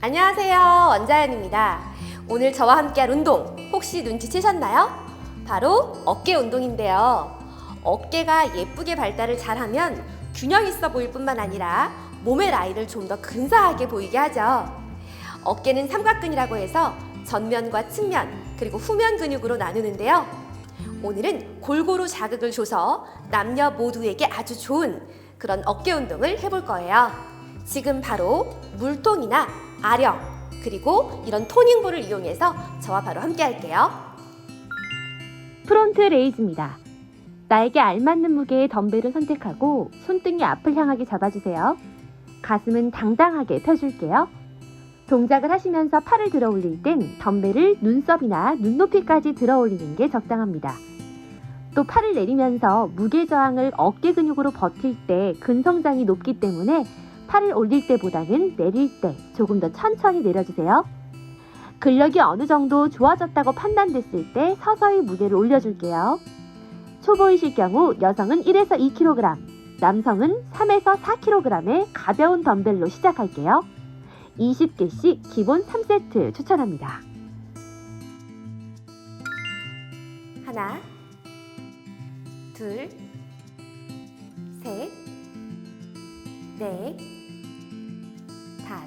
안녕하세요. 원자연입니다. 오늘 저와 함께할 운동 혹시 눈치채셨나요? 바로 어깨 운동인데요. 어깨가 예쁘게 발달을 잘하면 균형 있어 보일 뿐만 아니라 몸의 라인을 좀 더 근사하게 보이게 하죠. 어깨는 삼각근이라고 해서 전면과 측면 그리고 후면 근육으로 나누는데요. 오늘은 골고루 자극을 줘서 남녀 모두에게 아주 좋은 그런 어깨 운동을 해볼 거예요. 지금 바로 물통이나 아령 그리고 이런 토닝볼을 이용해서 저와 바로 함께 할게요. 프론트 레이즈입니다. 나에게 알맞는 무게의 덤벨을 선택하고 손등이 앞을 향하게 잡아주세요. 가슴은 당당하게 펴줄게요. 동작을 하시면서 팔을 들어 올릴 땐 덤벨을 눈썹이나 눈높이까지 들어 올리는 게 적당합니다. 또 팔을 내리면서 무게 저항을 어깨 근육으로 버틸 때 근성장이 높기 때문에 팔을 올릴 때보다는 내릴 때 조금 더 천천히 내려주세요. 근력이 어느 정도 좋아졌다고 판단됐을 때 서서히 무게를 올려줄게요. 초보이실 경우 여성은 1에서 2kg, 남성은 3에서 4kg의 가벼운 덤벨로 시작할게요. 20개씩 기본 3세트 추천합니다. 하나, 둘, 셋, 넷,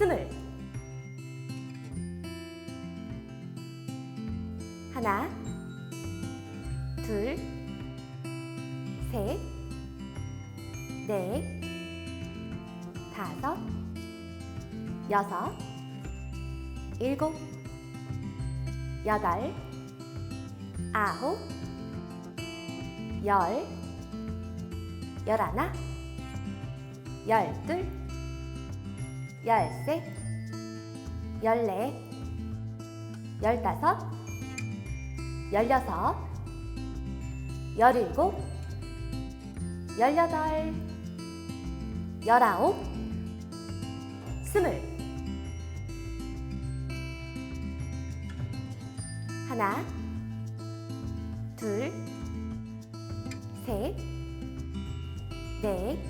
스물. 하나, 둘, 셋, 넷, 다섯, 여섯, 일곱, 여덟, 아홉, 열, 열하나, 열둘, 열셋, 열넷, 열다섯, 열여섯, 열일곱, 열여덟, 열아홉, 스물. 하나, 둘, 셋, 넷,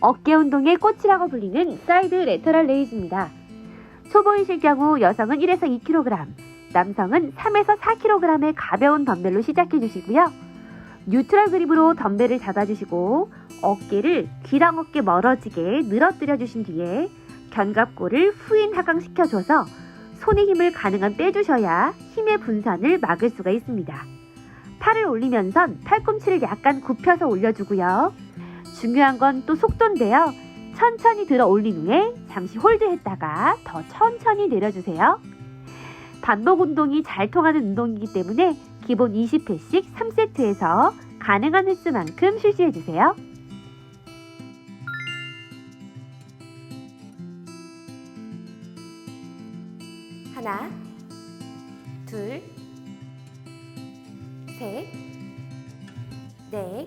어깨 운동의 꽃이라고 불리는 사이드 레터럴 레이즈입니다. 초보이실 경우 여성은 1에서 2kg, 남성은 3에서 4kg의 가벼운 덤벨로 시작해 주시고요. 뉴트럴 그립으로 덤벨을 잡아주시고 어깨를 귀랑 어깨 멀어지게 늘어뜨려 주신 뒤에 견갑골을 후인 하강시켜 줘서 손의 힘을 가능한 빼주셔야 힘의 분산을 막을 수가 있습니다. 팔을 올리면선 팔꿈치를 약간 굽혀서 올려주고요. 중요한 건 또 속도인데요. 천천히 들어 올린 후에 잠시 홀드했다가 더 천천히 내려주세요. 반복 운동이 잘 통하는 운동이기 때문에 기본 20회씩 3세트에서 가능한 횟수만큼 실시해주세요. 하나, 둘, 셋, 넷,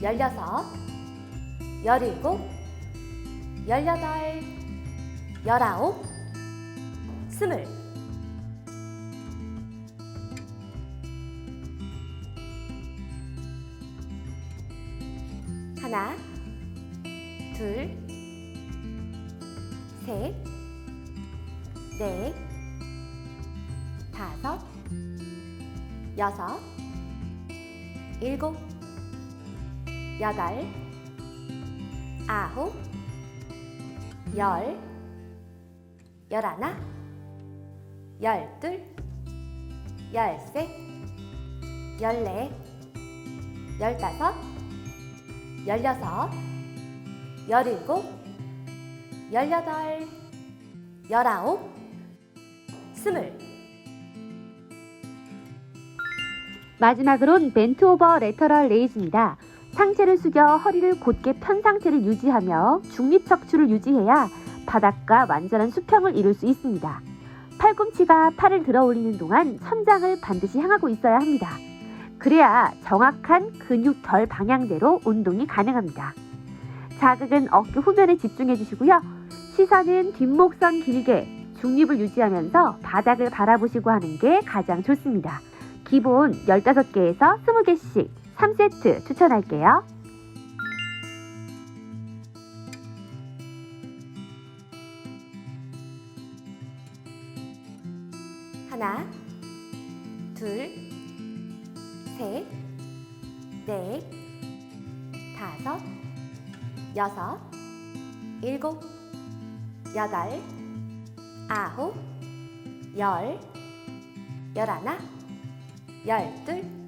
열여섯, 열일곱, 열여덟, 열아홉, 스물. 하나, 둘, 셋, 넷, 다섯, 여섯, 일곱, 여덟, 아홉, 열, 열하나, 열둘, 열셋, 열넷, 열다섯, 열여섯, 열일곱, 열여덟, 열아홉, 스물. 마지막으론 벤트 오버 레터럴 레이즈입니다. 상체를 숙여 허리를 곧게 편 상태를 유지하며 중립 척추를 유지해야 바닥과 완전한 수평을 이룰 수 있습니다. 팔꿈치가 팔을 들어 올리는 동안 천장을 반드시 향하고 있어야 합니다. 그래야 정확한 근육 결 방향대로 운동이 가능합니다. 자극은 어깨 후면에 집중해 주시고요. 시선은 뒷목선 길게 중립을 유지하면서 바닥을 바라보시고 하는 게 가장 좋습니다. 기본 15개에서 20개씩 3세트 추천할게요. 하나, 둘, 셋, 넷, 다섯, 여섯, 일곱, 여덟, 아홉, 열, 열하나, 열둘,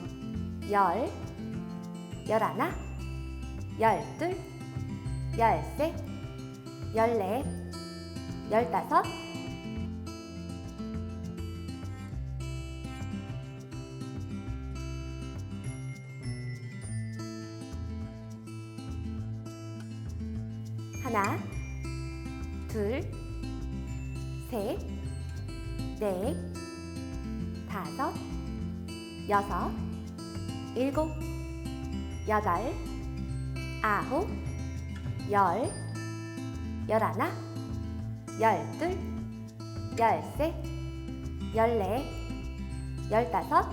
열, 열하나, 열둘, 열셋, 열넷, 열다섯, 하나, 둘, 셋, 넷, 다섯, 여섯, 일곱, 여덟, 아홉, 열, 열하나, 열둘, 열셋, 열넷, 열다섯,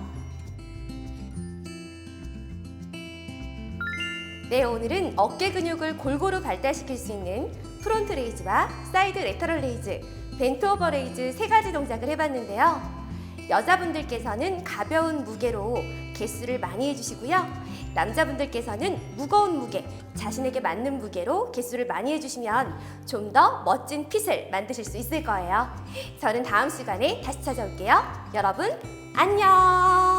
네, 오늘은 어깨 근육을 골고루 발달시킬 수 있는 프론트 레이즈와 사이드 레터럴 레이즈, 벤트 오버 레이즈 세 가지 동작을 해봤는데요. 여자분들께서는 가벼운 무게로 개수를 많이 해주시고요. 남자분들께서는 무거운 무게, 자신에게 맞는 무게로 개수를 많이 해주시면 좀 더 멋진 핏을 만드실 수 있을 거예요. 저는 다음 시간에 다시 찾아올게요. 여러분, 안녕!